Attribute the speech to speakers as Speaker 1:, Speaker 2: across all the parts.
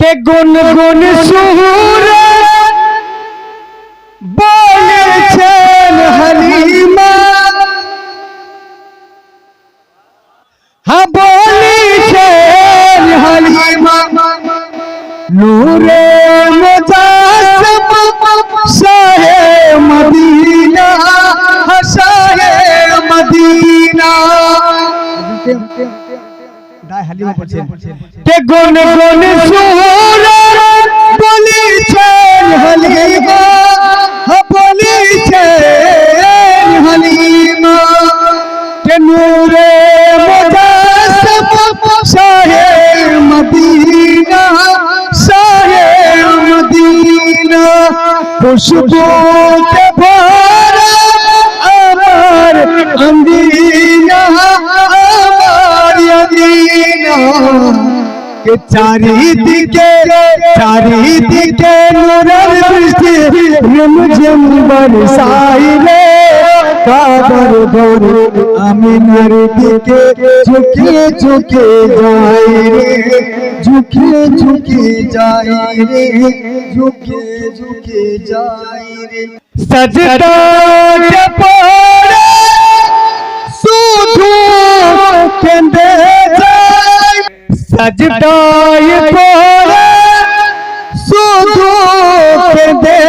Speaker 1: কে গুন গুন সুরে বলেছেন হালিমা। হ্যাঁ বলেছেন হালিমা। নূরে মুজাসম শাহে মদিনা শাহে মদিনা। কে গুন গুন সুরে শাহে মদিনা শাহে মদিনা খুশবু ভরা আমার আন্দিনা আমার আন্দিনা কে চারিদিকে চারিদিকে নূরের বৃষ্টি রিমঝিম বরসাই রে কাদর গর আমিনার দিকে ঝুঁকে ঝুঁকে যাই রে ঝুঁকে ঝুঁকে যাই রে ঝুঁকে ঝুঁকে যাই রে সজদা কে পড়ে শুধু কেঁদে যাই সজদায় পড়ে শুধু কেঁদে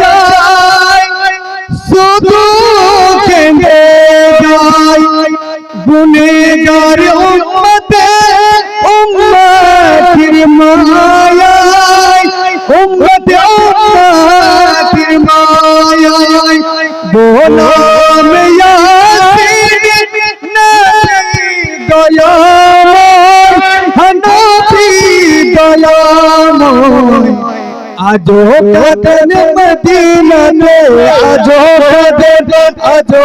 Speaker 1: যাই শুধু গুনেগার উম্মতে উম্মতির মায়ায় উম্মতে উম্মতির মায়ায়। দয়াময় আজো কদন মদিনাতে আজো কদন আজো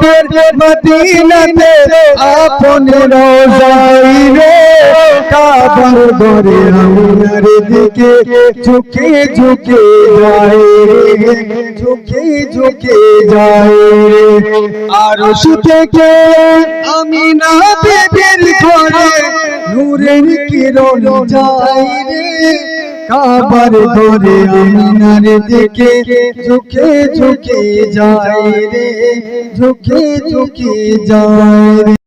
Speaker 1: কদন মদিনাতে আপন রোজাই রে, কাবার ধরে আমার দিকে ঝুঁকে ঝুঁকে যায় রে, ঝুঁকে ঝুঁকে যায় রে। আর থেকে আমি না বেবির ঘরে, নূরের কিরণ যায় রে। কাবার ধরে আমিনার দিকে। ঝুঁকে ঝুঁকে যায় রে ঝুঁকে ঝুঁকে যায় রে।